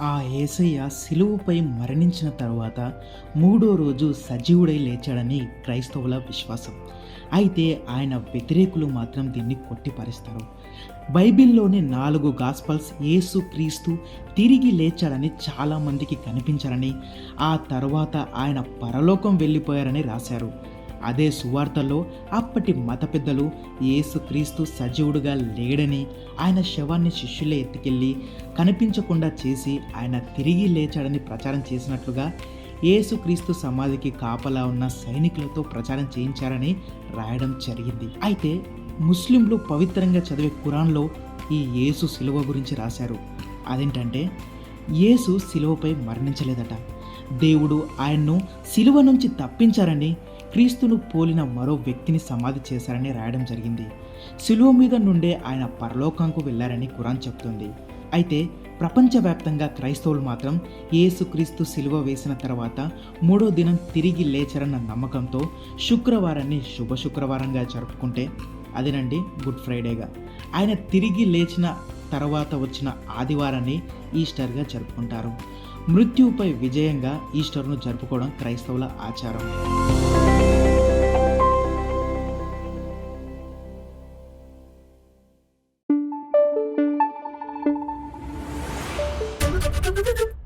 ఆ ఏసయ్య సిలువుపై మరణించిన తర్వాత మూడో రోజు సజీవుడై లేచాడని క్రైస్తవుల విశ్వాసం. అయితే ఆయన వ్యతిరేకులు మాత్రం దీన్ని కొట్టిపరుస్తారు. బైబిల్లోని నాలుగు గాస్పల్స్ యేసు క్రీస్తు తిరిగి లేచాడని చాలామందికి కనిపించారని ఆ తర్వాత ఆయన పరలోకం వెళ్ళిపోయారని రాశారు. అదే సువార్తల్లో అప్పటి మత పెద్దలు యేసుక్రీస్తు సజీవుడుగా లేడని ఆయన శవాన్ని శిష్యులే ఎత్తుకెళ్ళి కనిపించకుండా చేసి ఆయన తిరిగి లేచాడని ప్రచారం చేసినట్లుగా యేసుక్రీస్తు సమాధికి కాపలా ఉన్న సైనికులతో ప్రచారం చేయించారని రాయడం జరిగింది. అయితే ముస్లింలు పవిత్రంగా చదివే కురాన్లో ఈ యేసు శిలువ గురించి రాశారు. అదేంటంటే యేసు శిలువపై మరణించలేదట. దేవుడు ఆయన్ను శిలువ నుంచి తప్పించారని క్రీస్తును పోలిన మరో వ్యక్తిని సమాధి చేశారని రాయడం జరిగింది. శిలువ మీద నుండే ఆయన పరలోకంకు వెళ్ళారని ఖురాన్ చెప్తుంది. అయితే ప్రపంచవ్యాప్తంగా క్రైస్తవులు మాత్రం యేసుక్రీస్తు శిలువ వేసిన తర్వాత మూడో దినం తిరిగి లేచరన్న నమ్మకంతో శుక్రవారాన్ని శుభ శుక్రవారంగా జరుపుకుంటే అదేనండి గుడ్ ఫ్రైడేగా. ఆయన తిరిగి లేచిన తర్వాత వచ్చిన ఆదివారాన్ని ఈస్టర్గా జరుపుకుంటారు. మృత్యువుపై విజయంగా ఈస్టర్ను జరుపుకోవడం క్రైస్తవుల ఆచారం. どどど。